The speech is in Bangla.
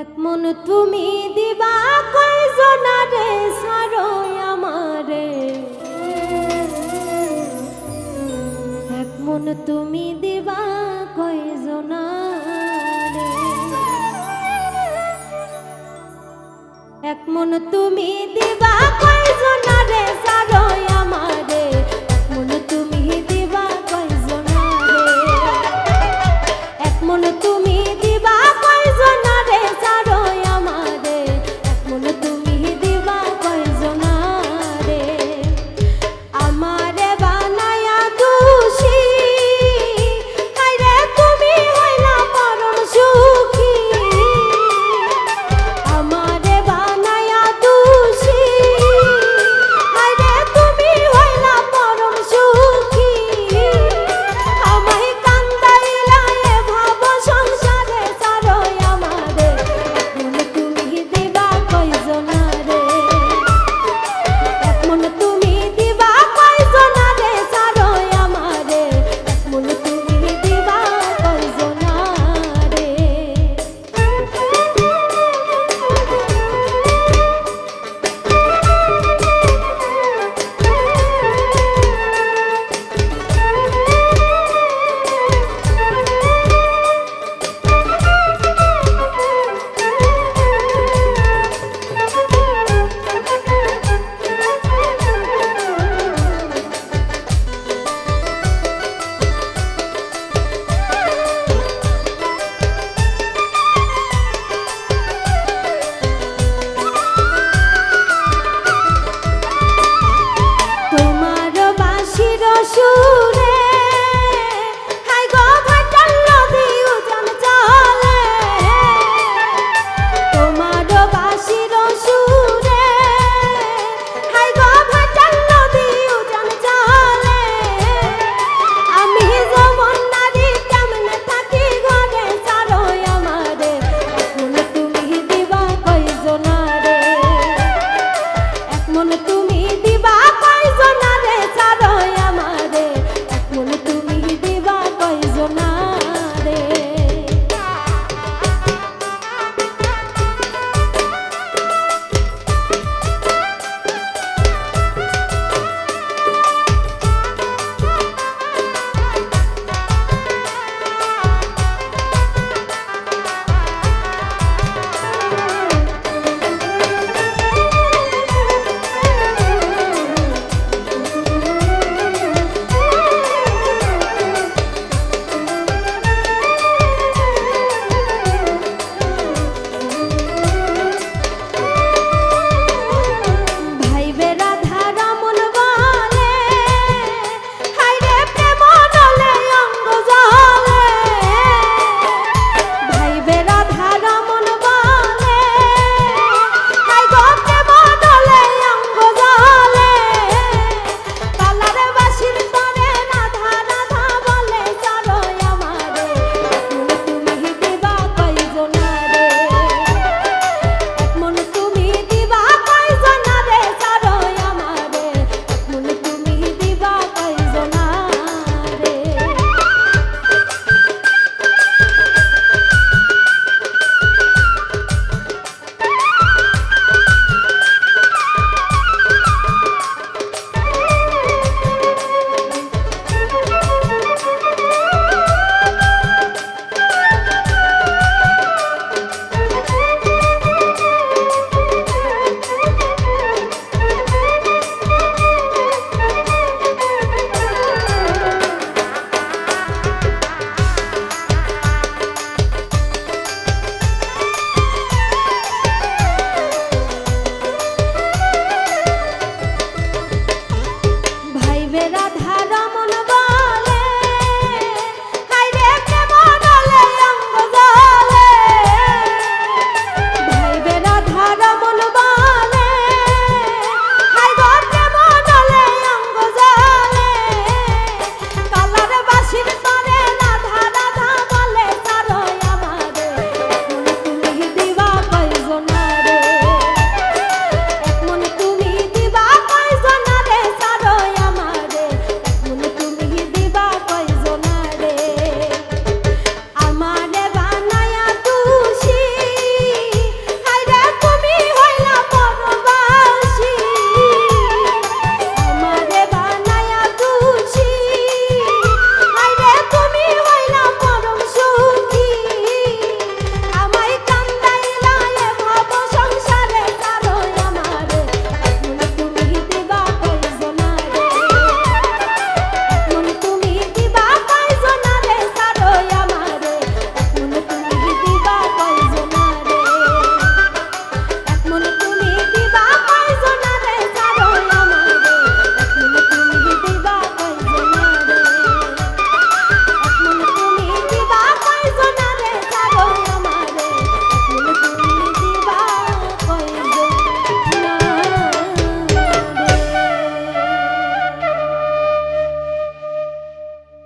এক মন তুমি দিবা কয়জনারে সারো আমারে। এক মন তুমি দিবা কয়জনারে এক মন তুমি দিবা কয়জনারে সারো